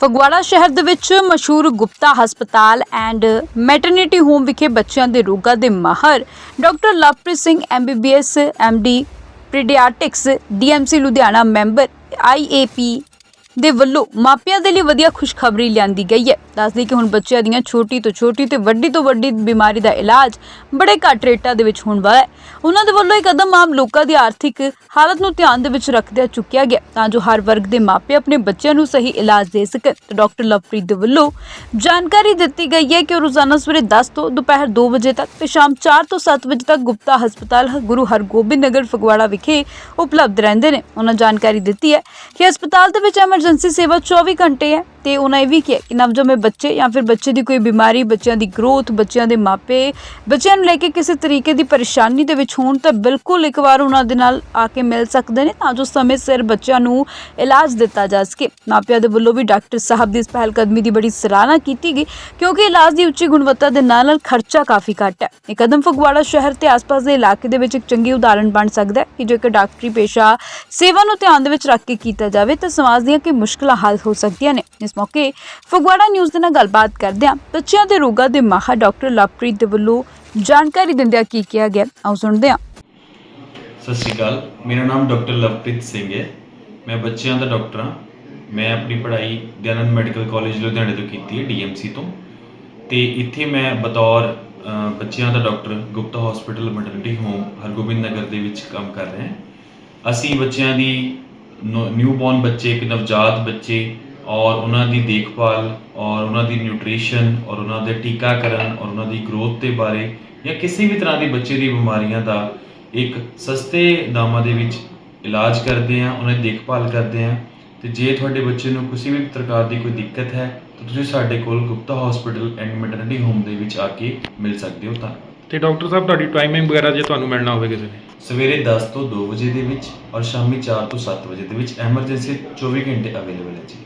ਫਗਵਾੜਾ ਸ਼ਹਿਰ ਦੇ ਵਿੱਚ ਮਸ਼ਹੂਰ ਗੁਪਤਾ ਹਸਪਤਾਲ ਐਂਡ ਮੈਟਰਨਿਟੀ ਹੋਮ ਵਿਖੇ ਬੱਚਿਆਂ ਦੇ ਰੋਗਾਂ ਦੇ ਮਾਹਰ doctor Lovepreet Singh MBBS MD paediatrics DMC Ludhiana member IAP ਦੇ ਵੱਲੋਂ ਮਾਪਿਆਂ ਦੇ ਲਈ ਵਧੀਆ ਖੁਸ਼ਖਬਰੀ ਲਿਆਂਦੀ ਗਈ ਹੈ। ਦੱਸਦੀ ਕਿ ਹੁਣ ਬੱਚਿਆਂ ਦੀਆਂ ਛੋਟੀ ਤੋਂ ਛੋਟੀ ਤੇ ਵੱਡੀ ਤੋਂ ਵੱਡੀ ਬਿਮਾਰੀ ਦਾ ਇਲਾਜ ਬੜੇ ਘੱਟ ਰੇਟਾਂ ਦੇ ਵਿੱਚ ਹੋਣ ਵਾਲਾ ਹੈ। ਉਹਨਾਂ ਦੇ ਵੱਲੋਂ ਇਹ ਕਦਮ ਆਮ ਲੋਕਾਂ ਦੀ ਆਰਥਿਕ ਹਾਲਤ ਨੂੰ ਧਿਆਨ ਦੇ ਵਿੱਚ ਰੱਖਦਿਆਂ ਚੁੱਕਿਆ ਗਿਆ ਤਾਂ ਜੋ ਹਰ ਵਰਗ ਦੇ ਮਾਪੇ ਆਪਣੇ ਬੱਚਿਆਂ ਨੂੰ ਸਹੀ ਇਲਾਜ ਦੇ ਸਕਣ। ਤੇ ਡਾਕਟਰ ਲਵਪ੍ਰੀਤ ਦੇ ਵੱਲੋਂ ਜਾਣਕਾਰੀ ਦਿੱਤੀ ਗਈ ਹੈ ਕਿ ਉਹ ਰੋਜ਼ਾਨਾ ਸਵੇਰੇ 10 ਤੋਂ ਦੁਪਹਿਰ 2 ਵਜੇ ਤੱਕ ਤੇ ਸ਼ਾਮ 4 ਤੋਂ 7 ਵਜੇ ਤੱਕ ਗੁਪਤਾ ਹਸਪਤਾਲ ਗੁਰੂ ਹਰਗੋਬਿੰਦ ਨਗਰ ਫਗਵਾੜਾ ਵਿਖੇ ਉਪਲਬਧ ਰਹਿੰਦੇ ਨੇ। ਉਹਨਾਂ ਜਾਣਕਾਰੀ ਦਿੱਤੀ ਹੈ ਕਿ ਹਸਪਤਾਲ ਦੇ ਵਿੱਚ ਐਮਰਜੈਂਸੀ ਸੇਵਾ 24 ਘੰਟੇ ਹੈ। ਤੇ ਉਹਨਾਂ ਇਹ ਵੀ ਕਿਹਾ ਕਿ ਨਵਜੰਮੇ ਬੱਚੇ ਜਾਂ ਫਿਰ ਬੱਚੇ ਦੀ ਕੋਈ ਬਿਮਾਰੀ, ਬੱਚਿਆਂ ਦੀ ਗਰੋਥ, ਬੱਚਿਆਂ ਦੇ ਮਾਪੇ, ਬੱਚਿਆਂ ਨੂੰ ਲੈ ਕੇ ਕਿਸੇ ਤਰੀਕੇ ਦੀ ਪਰੇਸ਼ਾਨੀ ਦੇ ਵਿੱਚ ਹੋਣ ਤਾਂ ਬਿਲਕੁਲ ਇੱਕ ਵਾਰ ਉਹਨਾਂ ਦੇ ਨਾਲ ਆ ਕੇ ਮਿਲ ਸਕਦੇ ਨੇ ਤਾਂ ਜੋ ਸਮੇਂ ਸਿਰ ਬੱਚਿਆਂ ਨੂੰ ਇਲਾਜ ਦਿੱਤਾ ਜਾ ਸਕੇ। ਮਾਪਿਆਂ ਦੇ ਵੱਲੋਂ ਵੀ ਡਾਕਟਰ ਸਾਹਿਬ ਦੀ ਇਸ ਪਹਿਲ ਕਦਮੀ ਦੀ ਬੜੀ ਸਰਾਹਨਾ ਕੀਤੀ ਗਈ ਕਿਉਂਕਿ ਇਲਾਜ ਦੀ ਉੱਚੀ ਗੁਣਵੱਤਾ ਦੇ ਨਾਲ ਨਾਲ ਖਰਚਾ ਕਾਫੀ ਘੱਟ ਹੈ। ਇਹ ਕਦਮ ਫਗਵਾੜਾ ਸ਼ਹਿਰ ਤੇ ਆਸ-ਪਾਸ ਦੇ ਇਲਾਕੇ ਦੇ ਵਿੱਚ ਇੱਕ ਚੰਗੀ ਉਦਾਹਰਣ ਬਣ ਸਕਦਾ ਹੈ ਕਿ ਜੇਕਰ ਡਾਕਟਰੀ ਪੇਸ਼ਾ ਸੇਵਾ ਨੂੰ ਧਿਆਨ ਦੇ ਵਿੱਚ ਰੱਖ ਕੇ ਕੀਤਾ ਜਾਵੇ ਤਾਂ ਸਮਾਜ ਦੀਆਂ ਕਈ ਮੁਸ਼ਕਲਾਂ ਹੱਲ ਹੋ ਸਕਦੀਆਂ ਨੇ। ਇਸ ਮੌਕੇ ਫਗਵਾੜਾ ਨਿਊਜ਼ ਦੇ ਨਾਲ ਗੱਲਬਾਤ ਕਰਦਿਆਂ ਬੱਚਿਆਂ ਦੇ ਰੋਗਾਂ ਦੇ ਮਾਹਰ ਡਾਕਟਰ ਲਵਪ੍ਰੀਤ ਦੇ ਵੱਲੋਂ ਜਾਣਕਾਰੀ ਦਿੰਦਿਆਂ ਕੀ ਕਿਹਾ ਗਿਆ, ਆਓ ਸੁਣਦੇ ਹਾਂ। ਸਤਿ ਸ਼੍ਰੀ ਅਕਾਲ, ਮੇਰਾ ਨਾਮ ਡਾਕਟਰ ਲਵਪ੍ਰੀਤ ਸਿੰਘ ਹੈ। ਮੈਂ ਬੱਚਿਆਂ ਦਾ ਡਾਕਟਰ ਹਾਂ। ਮੈਂ ਆਪਣੀ ਪੜ੍ਹਾਈ ਦਿਆਨੰਦ ਮੈਡੀਕਲ ਕਾਲਜ ਲੁਧਿਆਣੇ ਤੋਂ ਕੀਤੀ ਹੈ ਡੀਐਮਸੀ ਤੋਂ। ਤੇ ਇੱਥੇ ਮੈਂ ਬਤੌਰ ਬੱਚਿਆਂ ਦਾ doctor Gupta hospital maternity home Hargobind Nagar ਦੇ ਵਿੱਚ ਕੰਮ ਕਰ ਰਹੇ ਹਾਂ। ਅਸੀਂ ਬੱਚਿਆਂ ਦੀ ਨਿਊ ਨਿਊਬੋਰਨ ਬੱਚੇ, ਇੱਕ ਨਵਜਾਤ ਬੱਚੇ ਔਰ ਉਹਨਾਂ ਦੀ ਦੇਖਭਾਲ ਔਰ ਉਹਨਾਂ ਦੀ ਨਿਊਟ੍ਰੀਸ਼ਨ ਔਰ ਉਹਨਾਂ ਦੇ ਟੀਕਾਕਰਨ ਔਰ ਉਹਨਾਂ ਦੀ ਗਰੋਥ ਦੇ ਬਾਰੇ ਜਾਂ ਕਿਸੇ ਵੀ ਤਰ੍ਹਾਂ ਦੀ ਬੱਚੇ ਦੀ ਬਿਮਾਰੀਆਂ ਦਾ ਇੱਕ ਸਸਤੇ ਦਾਮਾਂ ਦੇ ਵਿੱਚ ਇਲਾਜ ਕਰਦੇ ਆ ਉਹਨਾਂ ਦੀ ਦੇਖਭਾਲ ਕਰਦੇ ਆ ਤੇ ਜੇ ਤੁਹਾਡੇ ਬੱਚੇ ਨੂੰ ਕਿਸੇ ਵੀ ਪ੍ਰਕਾਰ ਦੀ ਕੋਈ ਦਿੱਕਤ ਹੈ ਤਾਂ ਤੁਸੀਂ ਸਾਡੇ ਕੋਲ Gupta hospital and maternity home ਦੇ ਵਿੱਚ ਆ ਕੇ ਮਿਲ ਸਕਦੇ ਹੋ ਤਾਂ। ਤੇ ਡਾਕਟਰ ਸਾਹਿਬ ਤੁਹਾਡੀ ਟਾਈਮਿੰਗ ਵਗੈਰਾ ਜੇ ਤੁਹਾਨੂੰ ਮਿਲਣਾ ਹੋਵੇ ਕਿਸੇ ਨੇ? ਸਵੇਰੇ 10 ਤੋਂ 2 ਵਜੇ ਦੇ ਵਿੱਚ ਔਰ ਸ਼ਾਮੀ 4 ਤੋਂ 7 ਵਜੇ ਦੇ ਵਿੱਚ ਐਮਰਜੈਂਸੀ 24 ਘੰਟੇ ਅਵੇਲੇਬਲ ਹੈ ਜੀ।